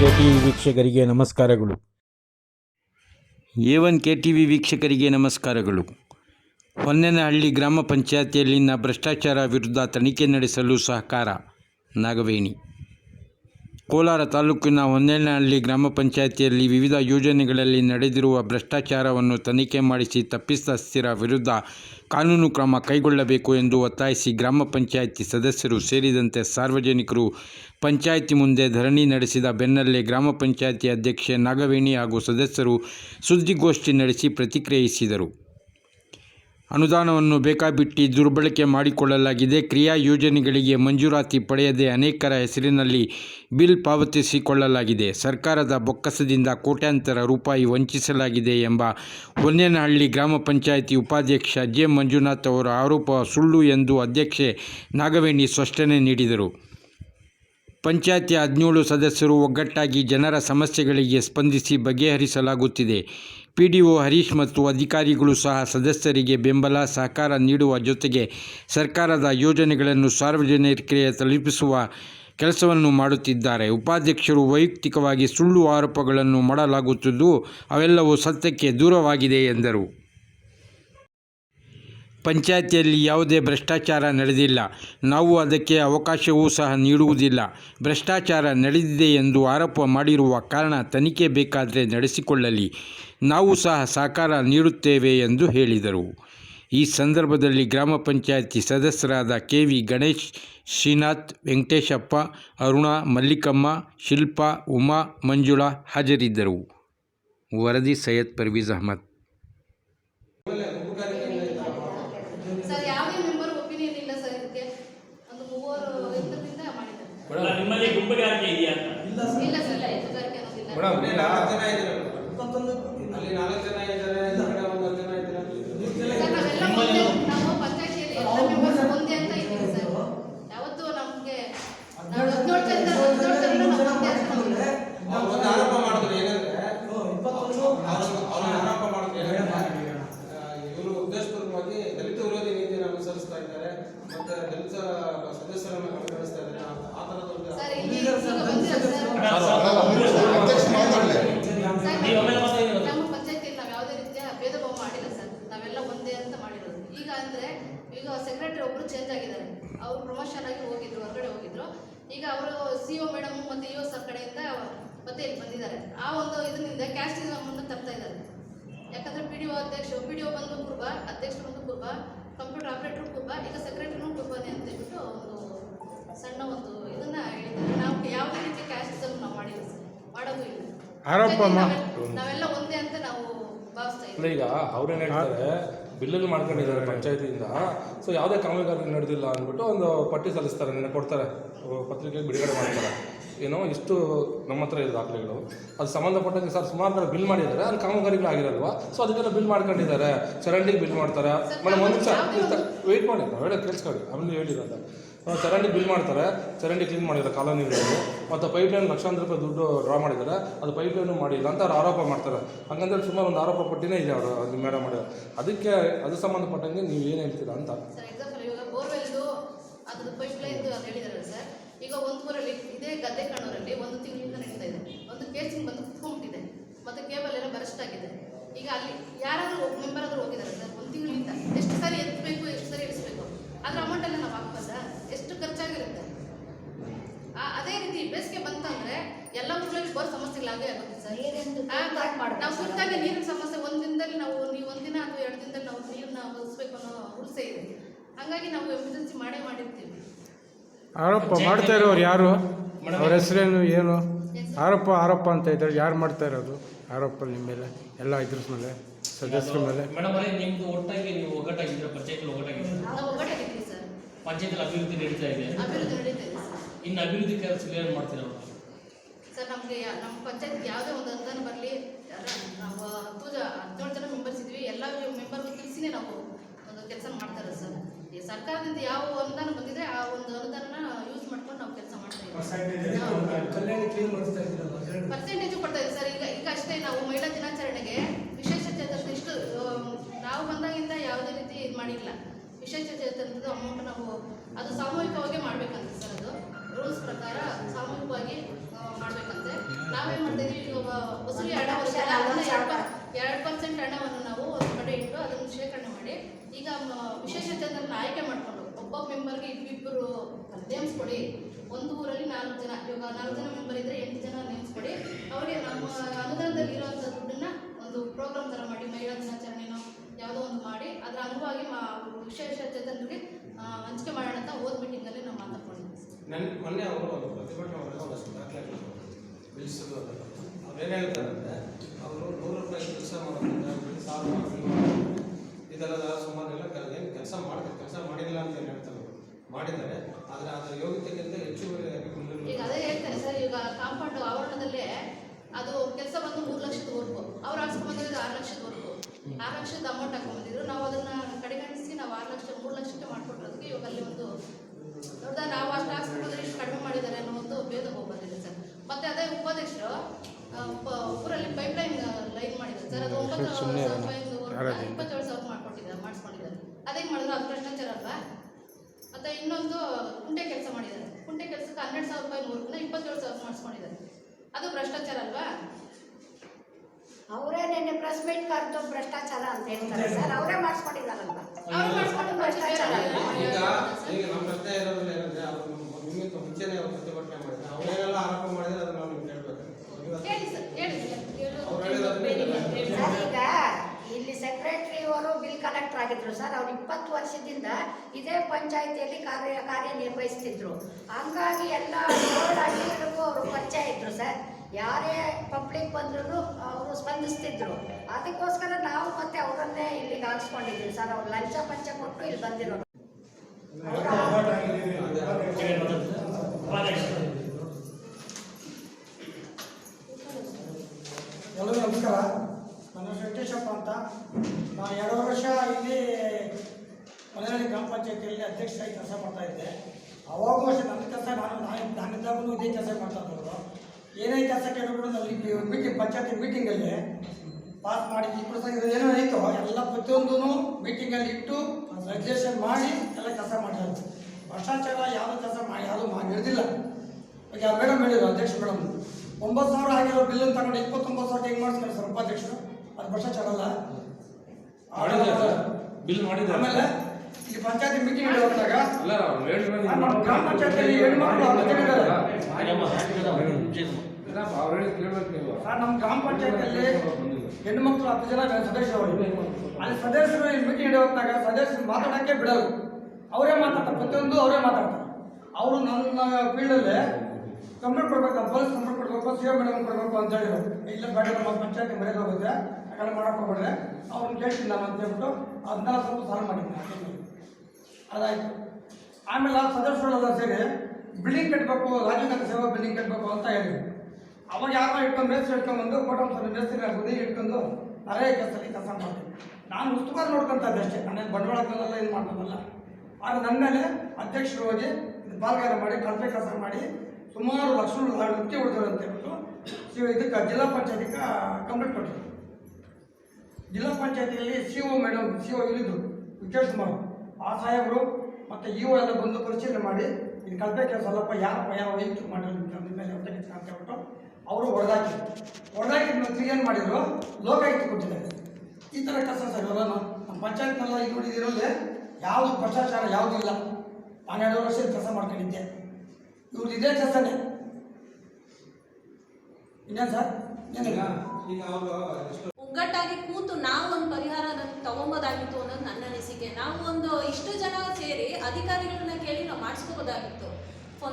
K T V ವೀಕ್ಷಕರಿಗೆ ನಮಸ್ಕಾರಗಳು. A one K T V ವೀಕ್ಷಕರಿಗೆ ನಮಸ್ಕಾರಗಳು. ಹೊನ್ನೆನಹಳ್ಳಿ ಗ್ರಾಮ ಪಂಚಾಯತಿಯಲ್ಲಿನ ಭ್ರಷ್ಟಾಚಾರ ವಿರುದ್ಧ ತನಿಖೆ ನಡೆಸಲು ಸಹಕಾರ, ನಾಗವೇಣಿ. ಕೋಲಾರ ತಾಲೂಕಿನ ಹೊನ್ನೆನಹಳ್ಳಿ ಗ್ರಾಮ ಪಂಚಾಯತಿಯಲ್ಲಿ ವಿವಿಧ ಯೋಜನೆಗಳಲ್ಲಿ ನಡೆದಿರುವ ಭ್ರಷ್ಟಾಚಾರವನ್ನು ತನಿಖೆ ಮಾಡಿಸಿ ತಪ್ಪಿತಸ್ಥರ ವಿರುದ್ಧ ಕಾನೂನು ಕ್ರಮ ಕೈಗೊಳ್ಳಬೇಕು ಎಂದು ಒತ್ತಾಯಿಸಿ ಗ್ರಾಮ ಪಂಚಾಯಿತಿ ಸದಸ್ಯರು ಸೇರಿದಂತೆ ಸಾರ್ವಜನಿಕರು ಪಂಚಾಯಿತಿ ಮುಂದೆ ಧರಣಿ ನಡೆಸಿದ ಬೆನ್ನಲ್ಲೇ ಗ್ರಾಮ ಪಂಚಾಯಿತಿ ಅಧ್ಯಕ್ಷೆ ನಾಗವೇಣಿ ಹಾಗೂ ಸದಸ್ಯರು ಸುದ್ದಿಗೋಷ್ಠಿ ನಡೆಸಿ ಪ್ರತಿಕ್ರಿಯಿಸಿದರು. ಅನುದಾನವನ್ನು ಬೇಕಾಬಿಟ್ಟಿ ದುರ್ಬಳಕೆ ಮಾಡಿಕೊಳ್ಳಲಾಗಿದೆ. ಕ್ರಿಯಾ ಯೋಜನೆಗಳಿಗೆ ಮಂಜೂರಾತಿ ಪಡೆಯದೆ ಅನೇಕರ ಹೆಸರಿನಲ್ಲಿ ಬಿಲ್ ಪಾವತಿಸಿಕೊಳ್ಳಲಾಗಿದೆ. ಸರ್ಕಾರದ ಬೊಕ್ಕಸದಿಂದ ಕೋಟ್ಯಾಂತರ ರೂಪಾಯಿ ವಂಚಿಸಲಾಗಿದೆ ಎಂಬ ಹೊನ್ನೇನಹಳ್ಳಿ ಗ್ರಾಮ ಪಂಚಾಯಿತಿ ಉಪಾಧ್ಯಕ್ಷ ಜೆ ಮಂಜುನಾಥ್ ಅವರ ಆರೋಪ ಸುಳ್ಳು ಎಂದು ಅಧ್ಯಕ್ಷೆ ನಾಗವೇಣಿ ಸ್ಪಷ್ಟನೆ ನೀಡಿದರು. ಪಂಚಾಯತಿಯ ಹದಿನೇಳು ಸದಸ್ಯರು ಒಗ್ಗಟ್ಟಾಗಿ ಜನರ ಸಮಸ್ಯೆಗಳಿಗೆ ಸ್ಪಂದಿಸಿ ಬಗೆಹರಿಸಲಾಗುತ್ತಿದೆ. ಪಿ ಡಿ ಒ ಹರೀಶ್ ಮತ್ತು ಅಧಿಕಾರಿಗಳು ಸಹ ಸದಸ್ಯರಿಗೆ ಬೆಂಬಲ ಸಹಕಾರ ನೀಡುವ ಜೊತೆಗೆ ಸರ್ಕಾರದ ಯೋಜನೆಗಳನ್ನು ಸಾರ್ವಜನಿಕರಿಗೆ ತಲುಪಿಸುವ ಕೆಲಸವನ್ನು ಮಾಡುತ್ತಿದ್ದಾರೆ. ಉಪಾಧ್ಯಕ್ಷರು ವೈಯಕ್ತಿಕವಾಗಿ ಸುಳ್ಳು ಆರೋಪಗಳನ್ನು ಮಾಡಲಾಗುತ್ತಿದ್ದು, ಅವೆಲ್ಲವೂ ಸತ್ಯಕ್ಕೆ ದೂರವಾಗಿದೆ ಎಂದರು. ಪಂಚಾಯತಿಯಲ್ಲಿ ಯಾವುದೇ ಭ್ರಷ್ಟಾಚಾರ ನಡೆದಿಲ್ಲ. ನಾವು ಅದಕ್ಕೆ ಅವಕಾಶವೂ ಸಹ ನೀಡುವುದಿಲ್ಲ. ಭ್ರಷ್ಟಾಚಾರ ನಡೆದಿದೆ ಎಂದು ಆರೋಪ ಮಾಡಿರುವ ಕಾರಣ ತನಿಖೆ ಬೇಕಾದರೆ ನಡೆಸಿಕೊಳ್ಳಲಿ. ನಾವು ಸಹ ಸಹಕಾರ ನೀಡುತ್ತೇವೆ ಎಂದು ಹೇಳಿದರು. ಈ ಸಂದರ್ಭದಲ್ಲಿ ಗ್ರಾಮ ಪಂಚಾಯಿತಿ ಸದಸ್ಯರಾದ ಕೆ ವಿ ಗಣೇಶ್, ಶ್ರೀನಾಥ್, ವೆಂಕಟೇಶಪ್ಪ, ಅರುಣಾ, ಮಲ್ಲಿಕಮ್ಮ, ಶಿಲ್ಪಾ, ಉಮಾ, ಮಂಜುಳಾ ಹಾಜರಿದ್ದರು. ವರದಿ ಸೈಯದ್ ಪರ್ವೀಜ್ ಅಹಮದ್ ಸರ್ ಯಾವುದೇ ಮೆಂಬರ್ ಒಪಿನಿಯನ್ ಇಲ್ಲ ಸರ್ ಇದಕ್ಕೆ ಒಂದು ಮೂವರು ಇದರಿಂದ ಮಾಡಿದ್ದಾರೆ ಅಲ್ಲ, ನಿಮ್ಮಲ್ಲಿ ಗುಂಪುಗಾರಿಕೆ ಇದೆಯಾ ಅಂತ ಇಲ್ಲ ಸರ್ ಅನ್ನೋದಿಲ್ಲ ಅಲ್ಲಿ ನಾಲ್ಕು ಜನ ಇದ್ದಾರೆ ಅಲ್ಲಿ ನಾಲ್ಕು ಜನ ಇದ್ದಾರೆ ಈ ಕಡೆ ಒಂದು ಹತ್ತು ಜನ ಇದ್ದಾರೆ ಸರ್ ನಾವೆಲ್ಲ ಒಂದೇ ನಾವು ಪಂಚಾಯತಿಯಲ್ಲಿ ಎಲ್ಲ ಮೆಂಬರ್ಸ್ ಒಂದೇ ಅಂತ ಇದ್ದೀವಿ ಸರ್ ಯಾವತ್ತು ನಮಗೆ ನಾವು ಹದಿನೇಳು ಜನ ಹದಿನೇಳು ಜನ ನಾವು ಒಂದೇ ಅಂತ ನಾವು ಇಲ್ಲ. ಅವ್ರು ಒಂದು ಆರೋಪ ಮಾಡಿದ್ರು ಏನಂದ್ರೆ ಅವ್ರು ಅವ್ರು ಆರೋಪ ಮಾಡಿದ್ರು ಏನಂದ್ರೆ ಇವರು ಉದ್ದೇಶಪೂರ್ವಕವಾಗಿ ದಲಿತ ವಿರೋಧಿ ನೀತಿಯನ್ನು ಅನುಸರಿಸ್ತಾ ಇದ್ದಾರೆ ಮತ್ತೆ ದಲಿತ ಸದಸ್ಯರನ್ನು ಕಡೆಗಣಿಸ್ತಾ ಇದ್ದಾರೆ ಆ- ಆ ಥರದ ಒಂದು ಸರ್ ಇಲ್ಲಿ ಈಗ ಬಂದಿರೋ ಸರ್ ಸರ್, ನೀವು ಆಮೇಲೆ ಮಾತಾಡಿರೋದು. ನಮ್ಮ ಪಂಚಾಯತಿಯಲ್ಲಿ ನಾವು ಯಾವುದೇ ರೀತಿಯ ಭೇದ ಭಾವ ಮಾಡಿಲ್ಲ ಸರ್ ನಾವೆಲ್ಲ ಒಂದೇ ಅಂತ ಮಾಡಿರೋದು. ಈಗ ಅಂದರೆ ಈಗ ಸೆಕ್ರೆಟರಿ ಒಬ್ಬರು ಚೇಂಜ್ ಆಗಿದ್ದಾರೆ. ಅವರು ಪ್ರಮೋಷನ್ ಆಗಿ ಹೋಗಿದ್ರು ಹೊರಗಡೆ ಹೋಗಿದ್ರು. ಈಗ ಅವರು ಸಿ ಒ ಮೇಡಮ್ ಮತ್ತು ಇ ಸರ್ ಕಡೆಯಿಂದ ಮತ್ತೆ ಇಲ್ಲಿ ಬಂದಿದ್ದಾರೆ. ಆ ಒಂದು ಇದರಿಂದ ಕ್ಯಾಸ್ಟ್ ಮುಂದೆ ತರ್ತಾ ಇದ್ದಾರೆ. ಯಾಕಂದ್ರೆ ಪಿ ಡಿ ಒ ಅಧ್ಯಕ್ಷ ಪಿ ಡಿ ಒ ಬಂದು ಕುರ್ಬ ಅಧ್ಯಕ್ಷರು ಬಂದು ಕುರ್ಬ ಕಂಪ್ಯೂಟರ್ ಆಪರೇಟರ್ ಕುರ್ಬ ಈಗ ಸೆಕ್ರೆಟರಿನೂ ಕುರ್ಬಾನೆ ಅಂತ ಹೇಳ್ಬಿಟ್ಟು ಒಂದು ಸಣ್ಣ ಒಂದು ಇದನ್ನ ಹೇಳಿದ್ದಾರೆ. ನಾವು ಯಾವುದೇ ರೀತಿ ಕ್ಯಾಸ್ಟ್ ನಾವು ಮಾಡಿಲ್ಲ ಮಾಡೋದು ಇಲ್ಲ. ಆರೋಪ ನಾವೆಲ್ಲ ಒಂದೇ ಅಂತ ನಾವು ಭಾವಿಸ್ತಾ ಇದ್ದೀವಿ. ಈಗ ಅವ್ರೇನು ಹೇಳ್ತಾರೆ? ಬಿಲ್ಲಲ್ಲಿ ಮಾಡ್ಕೊಂಡಿದ್ದಾರೆ ಪಂಚಾಯತಿಯಿಂದ. ಸೊ ಯಾವುದೇ ಕಾಮಗಾರಿ ನಡೆದಿಲ್ಲ ಅಂದ್ಬಿಟ್ಟು ಒಂದು ಪಟ್ಟಿ ಸಲ್ಲಿಸ್ತಾರೆ ನಿನ್ನೆ ಕೊಡ್ತಾರೆ. ಪತ್ರಿಕೆಗೆ ಬಿಡುಗಡೆ ಮಾಡ್ತಾರೆ. ಏನೋ ಇಷ್ಟು ನಮ್ಮ ಹತ್ರ ಇದೆ ದಾಖಲೆಗಳು. ಅದು ಸಂಬಂಧಪಟ್ಟಂಗೆ ಸರ್ ಸುಮಾರು ಕಡೆ ಬಿಲ್ ಮಾಡಿದ್ದಾರೆ ಅಲ್ಲಿ ಕಾಮಗಾರಿಗಳು ಆಗಿರಲ್ವಾ ಸೊ ಅದಕ್ಕೆಲ್ಲ ಬಿಲ್ ಮಾಡ್ಕೊಂಡಿದ್ದಾರೆ. ಚರಂಡಿಗೆ ಬಿಲ್ ಮಾಡ್ತಾರೆ. ಮೇಡಮ್ ಒಂದು ನಿಮಿಷ ವೆಯ್ಟ್ ಮಾಡಿ ಹೇಳಿ ಕೇಳಿಸ್ಕೊಳ್ಳಿ. ಆಮೇಲೆ ಹೇಳಿರೋದು. ಚರಂಡಿ ಬಿಲ್ ಮಾಡ್ತಾರೆ. ಚರಂಡಿ ಕ್ಲೀನ್ ಮಾಡಿದ್ದಾರೆ ಕಾಲೋನಿಗಳಲ್ಲಿ. ಮತ್ತು ಪೈಪ್ ಲೈನ್ ಲಕ್ಷಾಂತರ ರೂಪಾಯಿ ದುಡ್ಡು ಡ್ರಾ ಮಾಡಿದ್ದಾರೆ. ಅದು ಪೈಪ್ ಲೈನು ಮಾಡಿಲ್ಲ ಅಂತ ಅವ್ರು ಆರೋಪ ಮಾಡ್ತಾರೆ. ಹಂಗಂದ್ರೆ ಸುಮಾರು ಒಂದು ಆರೋಪ ಪಟ್ಟಿನೇ ಇದೆ ಅವರು ನಿಮ್ಮ ಮೇಡಮ್ ಮಾಡಿದ್ದಾರೆ ಅದಕ್ಕೆ ಅದು ಸಂಬಂಧಪಟ್ಟಂಗೆ ನೀವು ಏನು ಹೇಳ್ತೀರಾ ಅಂತ. ಸರ್ ಎಕ್ಸಾಂಪಲ್ ಇವಾಗ ಬೋರ್ವೆಲ್ದು ಅದ್ರದ್ದು ಪೈಪ್ ಲೈನ್ದು ಅದು ಹೇಳಿದಾರಲ್ಲ ಸರ್, ಈಗ ಒಂದು ಊರಲ್ಲಿ ಇದೇ ಗದ್ದೆ ಕಣ್ಣೂರಲ್ಲಿ ಒಂದು ತಿಂಗಳಿಂದ ನಡೀತಾ ಇದೆ. ಒಂದು ಕೇಸಿಂಗ್ ಬಂದು ಕುತ್ಕೊಂಡ್ಬಿಟ್ಟಿದೆ. ಮತ್ತೆ ಕೇಬಲ್ ಎಲ್ಲ ಬರಸ್ಟ್ ಆಗಿದೆ. ಈಗ ಅಲ್ಲಿ ಯಾರಾದರೂ ಮೆಂಬರ್ ಆದರೂ ಹೋಗಿದ್ದಾರೆ ಸರ್, ಒಂದು ತಿಂಗಳಿಂದ. ಎಷ್ಟು ಸಾರಿ ಎತ್ತಬೇಕು ಎಷ್ಟು ಸಾರಿ ಇಳಿಸ್ಬೇಕು? ಅದರ ಅಮೌಂಟ್ ಎಲ್ಲ ನಾವು ಹಾಕ್ಬೋದಾ ಎಷ್ಟು ಖರ್ಚಾಗಿರುತ್ತೆ? ಆ- ಅದೇ ರೀತಿ ಬೇಸಿಗೆ ಬಂತಂದ್ರೆ ಎಲ್ಲ ಊರಲ್ಲಿ ಬರೋ ಸಮಸ್ಯೆಗಳಾಗೇ ಆಗುತ್ತೆ ಸರ್. ನಾವು ಸುತ್ತಾಗ ನೀರಿನ ಸಮಸ್ಯೆ ಒಂದ್ ದಿನದಲ್ಲಿ ನಾವು ನೀವು ಒಂದಿನ ಅಥವಾ ಎರಡು ದಿನದಲ್ಲಿ ನಾವು ನೀರನ್ನ ಒದಗಿಸ್ಬೇಕು ಅನ್ನೋ ಹುಡ್ಸೆ ಇದೆ. ಹಾಗಾಗಿ ನಾವು ಎಮರ್ಜೆನ್ಸಿ ಮಾಡೇ ಮಾಡಿರ್ತೀವಿ. ಆರೋಪ ಮಾಡ್ತಾ ಇರೋರು ಯಾರು? ಅವ್ರ ಹೆಸರೇನು ಏನು? ಆರೋಪ ಆರೋಪ ಅಂತ ಇದ್ದಾರೆ. ಯಾರು ಮಾಡ್ತಾ ಇರೋದು? ಆರೋಪ ನಿಮ್ಮ ಮೇಲೆ ಎಲ್ಲ ಇದ್ರ ಮೇಲೆ ಸದಸ್ಯರ ಮೇಲೆ. ಮೇಡಮ್ ಅವರೇ ನಿಮ್ದು ಒಟ್ಟಾಗಿ ನೀವು ಒಗ್ಗಟ್ಟಾಗಿದ್ದೀರಾ? ಪಂಚಾಯತ್ ಒಗ್ಗಟ್ಟಾಗಿದ್ದೀರಾ? ಪಂಚಾಯತ್ ಅಭಿವೃದ್ಧಿ ನಡೀತಾ ಇದೆ ಅಭಿವೃದ್ಧಿ ನಡೀತಾ ಇದೆ ಸರ್. ಇನ್ನು ಅಭಿವೃದ್ಧಿ ಕೆಲಸ ಏನು ಮಾಡ್ತೀರಾ ಅವರು? ಸರ್ ನಮಗೆ ನಮ್ಮ ಪಂಚಾಯತ್ ಯಾವುದೇ ಒಂದು ಅನುದಾನ ಬರಲಿ ನಾವು ಹತ್ತು ಜ ಹದಿನೇಳು ಜನ ಮೆಂಬರ್ಸ್ ಇದ್ವಿ ಎಲ್ಲ ಮೆಂಬರ್ಗೂ ತಿಳಿಸಿನೇ ನಾವು ಒಂದು ಕೆಲಸ ಮಾಡ್ತಾರೆ ಸರ್. ಈ ಸರ್ಕಾರದಿಂದ ಯಾವ ಅನುದಾನ ಬಂದಿದೆ ಆ ಒಂದು ಅನುದಾನನ ಯೂಸ್ ಮಾಡ್ಕೊಂಡು ನಾವು ಕೆಲಸ ಮಾಡ್ತಾ ಇದ್ದೀವಿ. ಪರ್ಸೆಂಟೇಜ್ ಕೊಡ್ತಾ ಇದ್ದೀವಿ ಸರ್. ಈಗ ಈಗ ಅಷ್ಟೇ ನಾವು ಮಹಿಳಾ ದಿನಾಚರಣೆಗೆ ವಿಶೇಷ ಚೇತನ ಇಷ್ಟು ನಾವು ಬಂದಾಗಿಂದ ಯಾವುದೇ ರೀತಿ ಇದು ಮಾಡಿಲ್ಲ. ವಿಶೇಷ ಚೇತನದ ಅಮೌಂಟ್ ನಾವು ಅದು ಸಾಮೂಹಿಕವಾಗಿ ಮಾಡಬೇಕಂತೆ ಸರ್ ಅದು. ರೂಲ್ಸ್ ಪ್ರಕಾರ ಸಾಮೂಹಿಕವಾಗಿ ಮಾಡಬೇಕಂತೆ. ನಾವೇನ್ ಮಾಡ್ತೀವಿ. ಈಗ ಒಬ್ಬ ಹಣ ಎರಡು ಪರ್ಸೆಂಟ್ ಹಣವನ್ನು ನಾವು ಒಂದು ಕಡೆ ಇಟ್ಟು ಅದನ್ನು ಶೇಖರಣೆ ಮಾಡಿ ಈಗ ವಿಶೇಷ ಚೇತನನ್ನ ಆಯ್ಕೆ ಮಾಡಿಕೊಂಡು ಒಬ್ಬ ಮೆಂಬರ್ಗೆ ಇಬ್ಬಿಬ್ಬರು ನೇಮಿಸ್ಕೊಡಿ ಒಂದು ಊರಲ್ಲಿ ನಾಲ್ಕು ಜನ ಇವಾಗ ನಾಲ್ಕು ಜನ ಮೆಂಬರ್ ಇದ್ದರೆ ಎಂಟು ಜನ ನೇಮಿಸ್ಕೊಡಿ ಅವರಿಗೆ ನಮ್ಮ ಅನುದಾನದಲ್ಲಿ ಇರುವಂಥ ದುಡ್ಡನ್ನ ಒಂದು ಪ್ರೋಗ್ರಾಮ್ ಥರ ಮಾಡಿ ಮಹಿಳಾ ದಿನಾಚರಣೆನೋ ಯಾವುದೋ ಒಂದು ವಿಶೇಷ ಚೇತನರಿಗೆ ಆ, ಹಂಚಿಕೆ ಮಾಡೋಣ ಅಂತ ಓದ್ ಮೀಟಿಂಗಲ್ಲಿ ನಾವು ಮಾತಾಡ್ಕೊಂಡಿದ್ವಿ ನನ್ನ ಮೊನ್ನೆ ಅವರು ಒಂದು ಪ್ರತಿಭಟನೆ ಮಾಡಿದ್ರೆ ಒಂದಷ್ಟು ಅವ್ರು ಏನು ಹೇಳ್ತಾರಂದ್ರೆ ಅವರು ನೂರು ರೂಪಾಯಿ ಕೆಲಸ ಮಾಡೋದ್ರಿಂದ ಸಾವಿರ ರೂಪಾಯಿ ಇದೆಲ್ಲ ಸುಮಾರು ಎಲ್ಲ ಏನು ಕೆಲಸ ಮಾಡ್ತಾರೆ ಕೆಲಸ ಮಾಡಿಲ್ಲ ಅಂತ ಏನು ಹೇಳ್ತಾರೆ ಮಾಡಿದ್ದಾರೆ ಆದರೆ ಅದರ ಯೋಗ್ಯತೆಗಿಂತ ಹೆಚ್ಚು ಈಗ ಅದೇ ಹೇಳ್ತಾರೆ ಸರ್ ಈಗ ಕಾಂಪೌಂಡ್ ಆವರಣದಲ್ಲೇ ಅದು ಕೆಲಸ ಬಂದು ಮೂರು ಲಕ್ಷದವರೆಗೂ ಅವ್ರು ಹಾಕ್ಸ್ಕೊಂಬಂದಿರೋದು ಆರು ಲಕ್ಷದವರೆಗೂ ಆರು ಲಕ್ಷದ ಅಮೌಂಟ್ ಹಾಕೊಂಡ್ಬಂದಿದ್ರು ನಾವು ಅದನ್ನ ಕಡೆಗಣಿಸಿ ನಾವು ಆರು ಲಕ್ಷ ಮೂರು ಲಕ್ಷಕ್ಕೆ ಮಾಡ್ಕೊಟ್ಟಿರೋದಕ್ಕೆ ಇವಾಗ ಅಲ್ಲಿ ಒಂದು ದೊಡ್ಡ ನಾವು ಅಷ್ಟು ಹಾಕ್ಸ್ಕೊಂಡ್ರೆ ಇಷ್ಟು ಕಡಿಮೆ ಮಾಡಿದ್ದಾರೆ ಅನ್ನೋ ಒಂದು ಭೇದ ಹೋಗಿ ಬಂದಿದೆ ಸರ್. ಮತ್ತೆ ಅದೇ ಉಪಾಧ್ಯಕ್ಷರು ಊರಲ್ಲಿ ಪೈಪ್ ಲೈನ್ ಲೈನ್ ಮಾಡಿದ್ದಾರೆ ಸರ್. ಅದು ಒಂಬತ್ತು ಸಾವಿರ. ಇಪ್ಪತ್ತೇಳು ಸಾವಿರ ಮಾಡ್ಕೊಟ್ಟಿದ್ದಾರೆ ಮಾಡಿಸ್ಕೊಂಡಿದ್ದಾರೆ. ಅದೇ ಮಾಡಿದ್ರು? ಅದು ಭ್ರಷ್ಟಾಚಾರ ಅಲ್ವಾ? ಮತ್ತೆ ಇನ್ನೊಂದು ಕುಂಟೆ ಕೆಲಸ ಮಾಡಿದ್ದಾರೆ. ಕುಂಟೆ ಕೆಲಸಕ್ಕೆ ಹನ್ನೆರಡು ಸಾವಿರ ರೂಪಾಯಿ ಮೂರು ಇಪ್ಪತ್ತೇಳು ಸಾವಿರ ಮಾಡಿಸ್ಕೊಂಡಿದ್ದಾರೆ. ಅದು ಭ್ರಷ್ಟಾಚಾರ ಅಲ್ವಾ? ನಿನ್ನೆ ಪ್ರೆಸ್ ಮೀಟ್ ಕರೆದು ಭ್ರಷ್ಟಾಚಾರ ಅಂತ ಹೇಳ್ತಾರೆ. ಸರ್ ಅವರೇ ಮಾಡಿಸ್ಕೊಂಡಿದ್ದಾರಲ್ವ? ಅವ್ರು ಮಾಡಿಸ್ಕೊಂಡು ಭ್ರಷ್ಟಾಚಾರ. ಈಗ ಈಗ ನಮ್ಮ ಪ್ರಶ್ನೆ ಇರೋದ್ರಲ್ಲಿ ಏನಂದ್ರೆ ಅವರು ನಿಮ್ಗಿಂತ ಮುಂಚೆನೇ ಅವ್ರು ಪ್ರತಿಭಟನೆ ಮಾಡಿದ್ರೆ. ಅವರೇನೆಲ್ಲ ಆರೋಪ ಮಾಡಿದ್ರೆ ಅದನ್ನ ನಾವು ನಿಮ್ಗೆ ಹೇಳ್ಬೇಕು. ಹೇಳಿ ಸರ್ ಹೇಳಿ ಅವ್ರು ಸರ್. ಈಗ ಇಲ್ಲಿ ಸೆಕ್ರೆಟರಿ ಅವರು ಬಿಲ್ ಕಲೆಕ್ಟರ್ ಆಗಿದ್ರು ಸರ್. ಅವ್ರು ಇಪ್ಪತ್ತು ವರ್ಷದಿಂದ ಇದೇ ಪಂಚಾಯತಿಯಲ್ಲಿ ಕಾರ್ಯ ಕಾರ್ಯನಿರ್ವಹಿಸ್ತಿದ್ರು. ಹಂಗಾಗಿ ಎಲ್ಲ ಬೋರ್ಡ್ ಅವರು ಪರಿಚಯ ಇದ್ರು ಸರ್. ಯಾರೇ ಪಬ್ಲಿಕ್ ಬಂದ್ರು ಅವರು ಸ್ಪಂದಿಸ್ತಿದ್ರು. ಅದಕ್ಕೋಸ್ಕರ ನಾವು ಮತ್ತೆ ಅವರನ್ನೇ ಇಲ್ಲಿ ಹಾಕ್ಸ್ಕೊಂಡಿದ್ದೀವಿ ಸರ್. ಅವ್ರು ಲಂಚ ಪಂಚ ಕೊಟ್ಟು ಇಲ್ಲಿ ಬಂದಿರೋರು. ಎಲ್ಲರಿಗೂ ನಮಸ್ಕಾರ. ನನ್ನ ವೆಂಕಟೇಶಪ್ಪ ಅಂತ. ನಾ ಎರಡು ವರ್ಷ ಇಲ್ಲಿ ಮನೆಯಲ್ಲಿ ಗ್ರಾಮ ಪಂಚಾಯತಿಯಲ್ಲಿ ಅಧ್ಯಕ್ಷರಾಗಿ ಕೆಲಸ ಮಾಡ್ತಾ ಇದ್ದೆ. ಅವಾಗೂ ಅಷ್ಟೇ ನನ್ನ ಕೆಲಸ, ನಾನು ನಾನು ನಾನಿದ್ದಾಗೂ ಇದೇ ಕೆಲಸ ಮಾಡ್ತಾ ಏನೇ ಕೆಲಸ ಕೂಡ ಅಲ್ಲಿ ಮೀಟಿಂಗ್ ಪಂಚಾಯತಿ ಮೀಟಿಂಗಲ್ಲಿ ಪಾಸ್ ಮಾಡಿ ಈ ಪ್ರಸಂಗ ಇದು ಏನೋ ಐತೋ ಎಲ್ಲ ಪ್ರತಿಯೊಂದೂ ಮೀಟಿಂಗಲ್ಲಿ ಇಟ್ಟು ಸಜೆಷನ್ ಮಾಡಿ ಎಲ್ಲ ಕೆಲಸ ಮಾಡಿದ್ರು ಭ್ರಷ್ಟಾಚಾರ ಯಾವುದೂ ಕೆಲಸ ಮಾಡಿ ಯಾರು ಮಾಡಿರೋದಿಲ್ಲ ಓಕೆ ಈಗ ಮೇಡಮ್ ಹೇಳಿದ್ರು ಅಧ್ಯಕ್ಷ ಮೇಡಮ್ ಒಂಬತ್ತು ಸಾವಿರ ಆಗಿರೋ ಬಿಲ್ ತಗೊಂಡು ಇಪ್ಪತ್ತೊಂಬತ್ತು ಸಾವಿರ ಹೆಂಗೆ ಮಾಡ್ತಾರೆ ಸರ್ ಉಪಾಧ್ಯಕ್ಷರು? ಅದು ಭ್ರಷ್ಟಾಚಾರ ಅಲ್ಲ? ಬಿಲ್ ಮಾಡಿದ್ರು ಆಮೇಲೆ ಈ ಪಂಚಾಯತಿ ಮೀಟಿಂಗ್ ನಮ್ಮ ಗ್ರಾಮ ಪಂಚಾಯತಿಯಲ್ಲಿ ಹೆಣ್ಮಕ್ಳು ಹತ್ತು ಜನ ಇದ್ದಾರೆ. ಸರ್ ನಮ್ಮ ಗ್ರಾಮ ಪಂಚಾಯತಿಯಲ್ಲಿ ಹೆಣ್ಮಕ್ಳು ಹತ್ತು ಜನ ಸದಸ್ಯರು ಅಲ್ಲಿ ಸದಸ್ಯರು ಈ ಮೀಟಿಂಗ್ ಹೊತ್ತಾಗ ಸದಸ್ಯರು ಮಾತಾಡೋಕ್ಕೆ ಬಿಡಲ್ಲ ಅವರೇ ಮಾತಾಡ್ತಾರೆ ಪ್ರತಿಯೊಂದು ಅವರೇ ಮಾತಾಡ್ತಾರೆ. ಅವರು ನನ್ನ ಫೀಲ್ಡಲ್ಲಿ ಕಂಪ್ಲೇಂಟ್ ಕೊಡ್ಬೇಕು ಪೊಲೀಸ್ ಕಂಪ್ಲೇಂಟ್ ಕೊಡ್ಬೇಕು ಸಿ ಎಂ ಮೇಡಮ್ ಕೊಡಬೇಕು ಅಂತ ಹೇಳಿದ್ರು. ಇಲ್ಲ ಬೇಡ ನಮ್ಮ ಪಂಚಾಯತಿ ಮರ್ಯಾದೆ ಹೋಗುತ್ತೆ. ಯಾಕಂದ್ರೆ ಮಾಡಕ್ಕೆ ಹೋಗ್ಬಿಡ್ರೆ. ಅವ್ರನ್ನ ಕೇಳ್ತೀನಿ ನಾನು ಅಂತ ಹೇಳ್ಬಿಟ್ಟು ಅದನ್ನ ಸ್ವಲ್ಪ ಸಹಾಯ ಮಾಡಿದ್ದೀನಿ ಅದಾಯ್ತು. ಆಮೇಲೆ ಆ ಸದಸ್ಯರೆಲ್ಲ ಸೇರಿ ಬಿಲ್ಡಿಂಗ್ ಕಟ್ಟಬೇಕು ರಾಜೀವ್ ಸೇವಾ ಬಿಲ್ಡಿಂಗ್ ಕಟ್ಟಬೇಕು ಅಂತ ಹೇಳಿದ್ರು. ಅವಾಗ ಯಾರೋ ಇಟ್ಕೊಂಡು ಮೇಸ್ತ್ರಿ ಇಟ್ಕೊಂಡ್ಬಂದು ಫೋಟೋ ಸರ್ ಮೇಸ್ತ್ರಿ ಬುದಿ ಇಟ್ಕೊಂಡು ಅರೇ ಕೆಲಸದಲ್ಲಿ ಕೆಲಸ ಮಾಡ್ತೀನಿ ನಾನು ಉಸ್ತುವಾರಿ ನೋಡ್ಕೊಂತ ಇದ್ದೆ ಅಷ್ಟೇ. ನನ್ನ ಬಂಡವಾಳಕ್ಕೆಲ್ಲ ಏನು ಮಾಡ್ಬೋದಲ್ಲ ಆಗ ನನ್ನ ಮೇಲೆ ಅಧ್ಯಕ್ಷರು ಹೋಗಿ ಬಾಲ್ಗಾರ ಮಾಡಿ, ಕಳಪೆ ಕೆಲಸ ಮಾಡಿ ಸುಮಾರು ಲಕ್ಷ ನೃತ್ಯ ಉಳಿದ್ರು ಅಂತ ಹೇಳ್ಬಿಟ್ಟು ಇದಕ್ಕೆ ಜಿಲ್ಲಾ ಪಂಚಾಯತಿಗೆ ಕಂಪ್ಲೀಟ್ ಕೊಟ್ಟರು ಜಿಲ್ಲಾ ಪಂಚಾಯತಿಯಲ್ಲಿ C O madam C O ಇಲ್ಲಿದ್ದು Vikesh Kumar ಆ ಸಾಹೇಬರು ಮತ್ತು ಇ ಒ ಎಲ್ಲ ಬಂದು ಪರಿಶೀಲನೆ ಮಾಡಿ ಇದು ಕಲ್ಪೆ ಕೆಲಸ ಅಲ್ಲಪ್ಪ ಯಾರಪ್ಪ ಯಾವ ವೈಯಕ್ತಿಕ ಮಾಡಿರೋದು ಮೇಲೆ ಕಿಚ್ಚು ಅಂತ ಹೇಳ್ಬಿಟ್ಟು ಅವರು ಹೊಡೆದಾಕಿ ಹೊಡೆದಾಕಿದ ನಂತರ ಏನು ಮಾಡಿದ್ರು, ಲೋಕಾಯುಕ್ತ ಕೊಟ್ಟಿದ್ದಾರೆ. ಈ ಥರ ಕೆಲಸ ನಾವು ನಮ್ಮ ಪಂಚಾಯತ್ನೆಲ್ಲ ಇದು ನೋಡಿದಿರಲ್ಲಿ ಯಾವುದು ಭ್ರಷ್ಟಾಚಾರ, ಯಾವುದೂ ಇಲ್ಲ. ನಾನು ಎರಡು ವರ್ಷ ಕೆಲಸ ಮಾಡ್ಕೊಂಡಿದ್ದೆ. ಇವ್ರದ್ದು ಇದೇ ಕೆಲಸನೇ. ಇನ್ನೇನು ಸರ್? ಏನಿಲ್ಲ ಈಗ ಅವರು ಒಗ್ಗಟ್ಟಾಗಿ ಕೂತು ನಾವು ಒಂದು ಪರಿಹಾರ ತಗೊಂಬೋದಾಗಿತ್ತು ಅನ್ನೋದು ನನ್ನ ಅನಿಸಿಕೆ. ನಾವು ಒಂದು ಇಷ್ಟು ಜನ ಸೇರಿ ಅಧಿಕಾರಿಗಳನ್ನ ಕೇಳಿ ನಾವು ಮಾಡಿಸ್ಕೋಬೋದಾಗಿತ್ತು.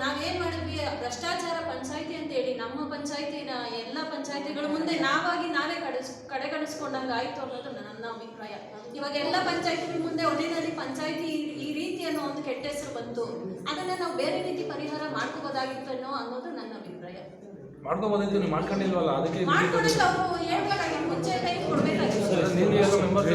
ನಾವೇನ್ ಮಾಡಿದ್ವಿ? ಭ್ರಷ್ಟಾಚಾರ ಪಂಚಾಯತಿ ಅಂತ ಹೇಳಿ ನಮ್ಮ ಪಂಚಾಯತಿನ ಎಲ್ಲ ಪಂಚಾಯತಿಗಳ ಮುಂದೆ ನಾವಾಗಿ ನಾವೇ ಕಡೆಸ್ ಕಡೆಗಣಿಸ್ಕೊಂಡಂಗೆ ಆಯ್ತು ಅನ್ನೋದು ನನ್ನ ಅಭಿಪ್ರಾಯ. ಇವಾಗ ಎಲ್ಲ ಪಂಚಾಯತಿಗಳ ಮುಂದೆ ಒಳ್ಳೆಯಲ್ಲಿ ಪಂಚಾಯತಿ ಈ ರೀತಿ ಅನ್ನೋ ಒಂದು ಕೆಟ್ಟ ಹೆಸರು ಬಂತು. ಅದನ್ನ ನಾವು ಬೇರೆ ರೀತಿ ಪರಿಹಾರ ಮಾಡ್ಕೋಬೋದಾಗಿತ್ತು ಅನ್ನೋ ಅನ್ನೋದು ನನ್ನ ಅಭಿಪ್ರಾಯ. ಮಾಡ್ಕೊಬೋದಿತ್ತು ನೀವು ಮಾಡ್ಕೊಂಡಿಲ್ವಲ್ಲ? ಅದಕ್ಕೆ ಮಾಡ್ಕೊಂಡಿಲ್ಲ ಅವರು ಹೇಳ್ಬೇಕಾಗಿತ್ತು ಮುಂಚೆ ಟೈಮ್ ಕೊಡ್ಬೇಕಾಗಿತ್ತು. ನೀವು ಮೆಂಬರ್ಸ್